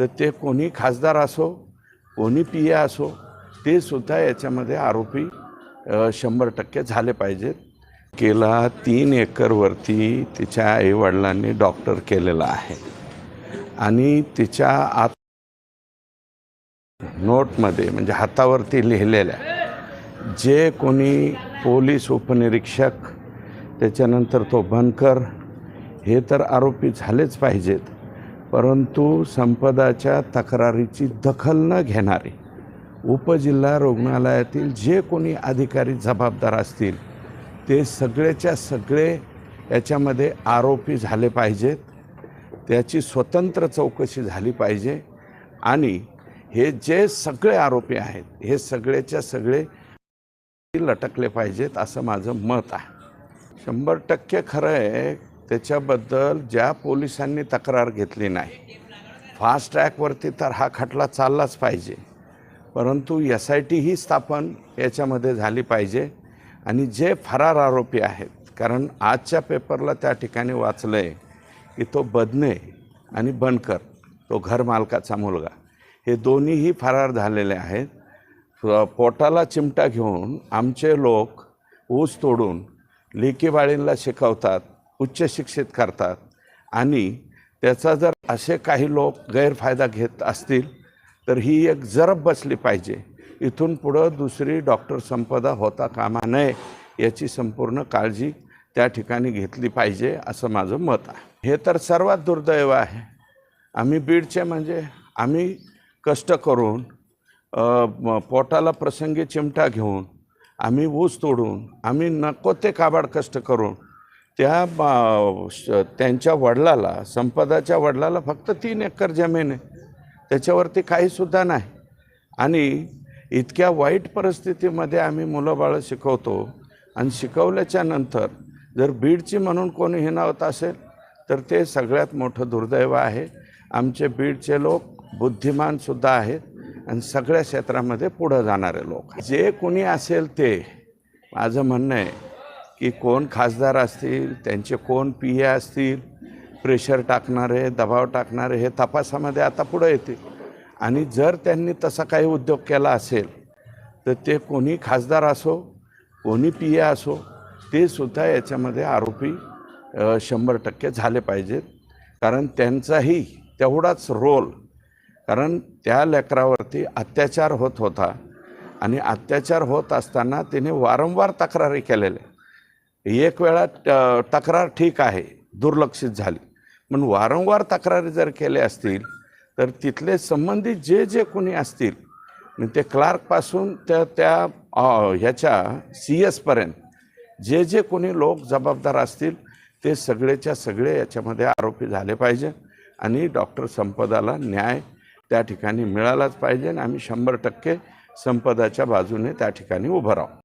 तर ते कोणी खासदार असो कोणी पी ए असो ते सुद्धा याच्यामध्ये आरोपी शंभर टक्के झाले पाहिजेत. केला तीन एकरवरती तिच्या आईवडिलांनी डॉक्टर केलेला आहे. आणि तिच्या आत नोटमध्ये म्हणजे हातावरती लिहिलेल्या जे कोणी पोलीस उपनिरीक्षक त्याच्यानंतर तो बनकर हे तर आरोपी झालेच पाहिजेत. परंतु संपदाच्या तक्रारीची दखल न घेणारे उपजिल्हा रुग्णालयातील जे कोणी अधिकारी जबाबदार असतील ते सगळेच्या सगळे याच्यामध्ये आरोपी झाले पाहिजेत. त्याची स्वतंत्र चौकशी झाली पाहिजे. आणि हे जे सगळे आरोपी आहेत हे सगळेच्या सगळे लटकले पाहिजेत असं माझं मत आहे. शंभर टक्के खरं आहे त्याच्याबद्दल ज्या पोलिसांनी तक्रार घेतली नाही फास्ट ट्रॅकवरती तर हा खटला चाललाच पाहिजे. परंतु एस आय टी ही स्थापन याच्यामध्ये झाली पाहिजे. आणि जे फरार आरोपी आहेत कारण आजच्या पेपरला त्या ठिकाणी वाचलं आहे की तो बदने आणि बनकर तो घरमालकाचा मुलगा हे दोन्हीही फरार झालेले आहेत. पोटाला चिमटा घेऊन आमचे लोक ऊस तोडून लिकीबाळींना शिकवतात उच्च शिक्षित करतात. आणि त्याचा जर असे काही लोक गैरफायदा घेत असतील तर ही एक जरब बसली पाहिजे. इथून पुढं दुसरी डॉक्टर संपदा होता कामा नये याची संपूर्ण काळजी त्या ठिकाणी घेतली पाहिजे असं माझं मत आहे. हे तर सर्वात दुर्दैव आहे. आम्ही बीडचे म्हणजे आम्ही कष्ट करून पोटाला प्रसंगी चिमटा घेऊन आम्ही ऊस तोडून आम्ही नको ते काबाड कष्ट करून त्या श- त्यांच्या वडिलाला संपदाच्या वडिलाला फक्त तीन एकर जमीन आहे. त्याच्यावरती काहीसुद्धा नाही. आणि इतक्या वाईट परिस्थितीमध्ये आम्ही मुलं बाळं शिकवतो. आणि शिकवल्याच्या नंतर जर बीडची म्हणून कोणी हिनावत असेल तर ते सगळ्यात मोठं दुर्दैव आहे. आमचे बीडचे लोक बुद्धिमानसुद्धा आहेत आणि सगळ्या क्षेत्रामध्ये पुढं जाणारे लोक जे कोणी असेल ते माझं म्हणणं आहे की कोण खासदार असतील त्यांचे कोण पी ए असतील प्रेशर टाकणारे दबाव टाकणारे हे तपासामध्ये आता पुढं येतील. आणि जर त्यांनी तसा काही उद्योग केला असेल तर ते कोणी खासदार असो कोणी पी ए असो ते सुद्धा याच्यामध्ये आरोपी शंभर टक्के झाले पाहिजेत. कारण त्यांचाही तेवढाच रोल कारण त्या लेकरावरती अत्याचार होत होता. आणि अत्याचार होत असताना तिने वारंवार तक्रारी केलेल्या एक वेळा तक्रार ठीक आहे दुर्लक्षित झाली. पण वारंवार तक्रारी जर केल्या असतील तर तिथले संबंधित जे जे कोणी असतील म्हणजे ते क्लार्कपासून त्या त्या ह्याच्या सी एसपर्यंत जे जे कोणी लोक जबाबदार असतील ते सगळेच्या सगळे याच्यामध्ये आरोपी झाले पाहिजे आणि डॉक्टर संपदाला न्याय त्या ठिकाणी मिळालाच पाहिजे आणि आम्ही शंभर टक्के संपदाच्या बाजूने त्या ठिकाणी उभं राहू.